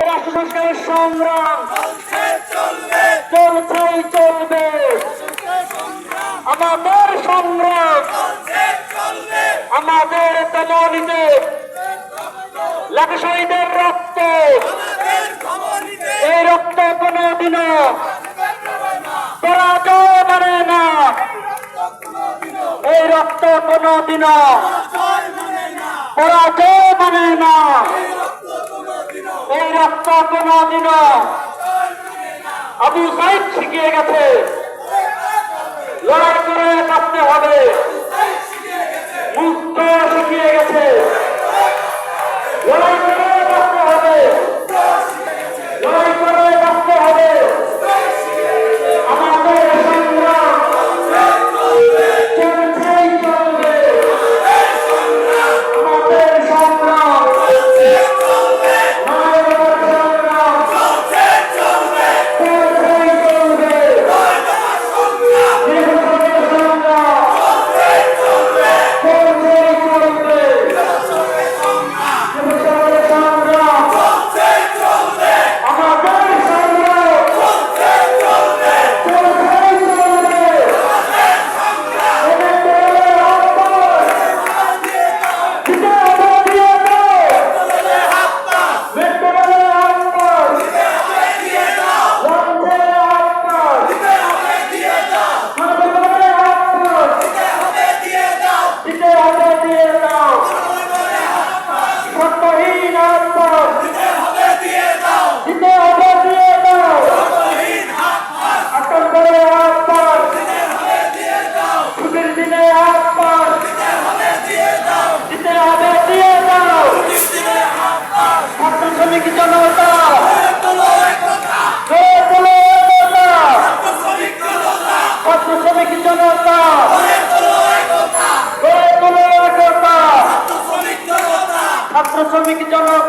এরা কুসংস্কারের সংগ্রাম। চলছেই চলবে। আমাদের সংগ্রাম। আমাদের তমলিতে লাকশাহীদের রক্ত। এই রক্ত কোনো দিনও পরাজয় মানে না। এই রক্ত কোনো দিনও পরাজয় মানে না। কোনো আবু সাইদ শিখিয়ে গেছে। অনেক জন